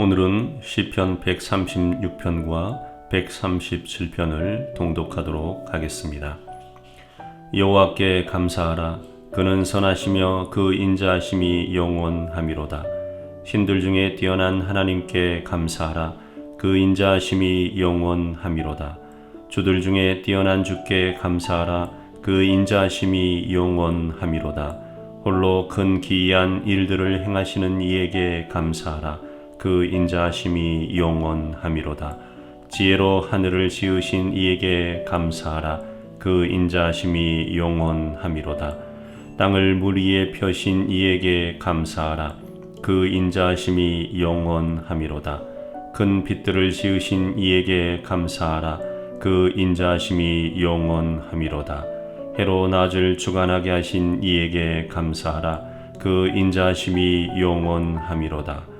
오늘은 시편 136편과 137편을 동독하도록 하겠습니다. 여호와께 감사하라 그는 선하시며 그 인자하심이 영원함이로다. 신들 중에 뛰어난 하나님께 감사하라 그 인자하심이 영원함이로다. 주들 중에 뛰어난 주께 감사하라 그 인자하심이 영원함이로다. 홀로 큰 기이한 일들을 행하시는 이에게 감사하라 그 인자하심이 영원함이로다. 지혜로 하늘을 지으신 이에게 감사하라. 그 인자하심이 영원함이로다. 땅을 물 위에 펴신 이에게 감사하라. 그 인자하심이 영원함이로다. 큰 빛들을 지으신 이에게 감사하라. 그 인자하심이 영원함이로다. 해로 낮을 주관하게 하신 이에게 감사하라. 그 인자하심이 영원함이로다.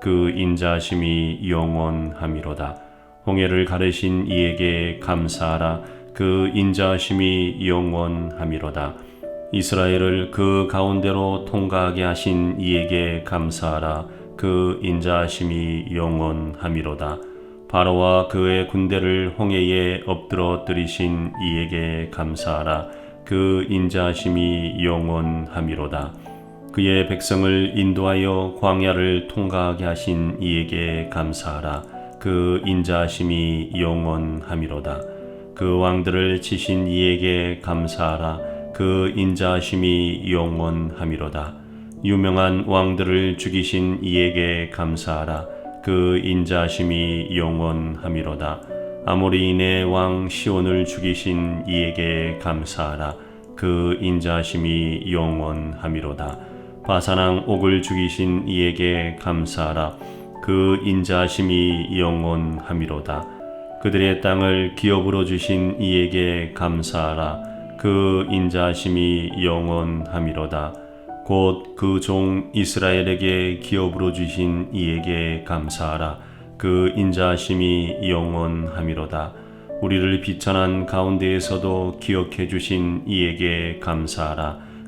그 인자심이 영원함이로다. 홍해를 가르신 이에게 감사하라. 그 인자심이 영원함이로다. 이스라엘을 그 가운데로 통과하게 하신 이에게 감사하라. 그 인자심이 영원함이로다. 바로와 그의 군대를 홍해에 엎드러뜨리신 이에게 감사하라. 그 인자심이 영원함이로다. 그의 백성을 인도하여 광야를 통과하게 하신 이에게 감사하라. 그 인자심이 영원함이로다. 그 왕들을 치신 이에게 감사하라. 그 인자심이 영원함이로다. 유명한 왕들을 죽이신 이에게 감사하라. 그 인자심이 영원함이로다. 아모리인의 왕 시온을 죽이신 이에게 감사하라. 그 인자심이 영원함이로다. 바사랑 옥을 죽이신 이에게 감사하라. 그 인자심이 영원함이로다. 그들의 땅을 기업으로 주신 이에게 감사하라. 그 인자심이 영원함이로다. 곧 그 종 이스라엘에게 기업으로 주신 이에게 감사하라. 그 인자심이 영원함이로다. 우리를 비천한 가운데에서도 기억해 주신 이에게 감사하라.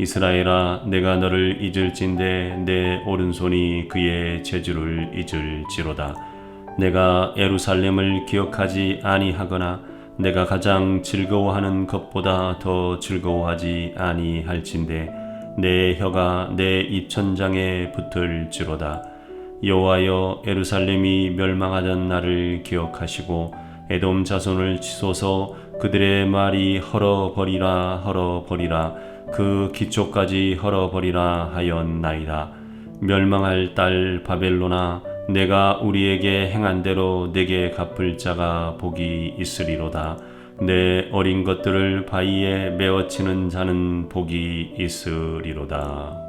이스라엘아 내가 너를 잊을진대 내 오른손이 그의 재주를 잊을지로다. 내가 에루살렘을 기억하지 아니하거나 내가 가장 즐거워하는 것보다 더 즐거워하지 아니할진대 내 혀가 내 입천장에 붙을지로다. 여호와여 에루살렘이 멸망하던 날을 기억하시고 에돔 자손을 치소서 그들의 말이 헐어버리라 헐어버리라 그 기초까지 헐어버리라 하였나이다. 멸망할 딸 바벨로나 내가 우리에게 행한 대로 내게 갚을 자가 복이 있으리로다. 내 어린 것들을 바위에 메어치는 자는 복이 있으리로다.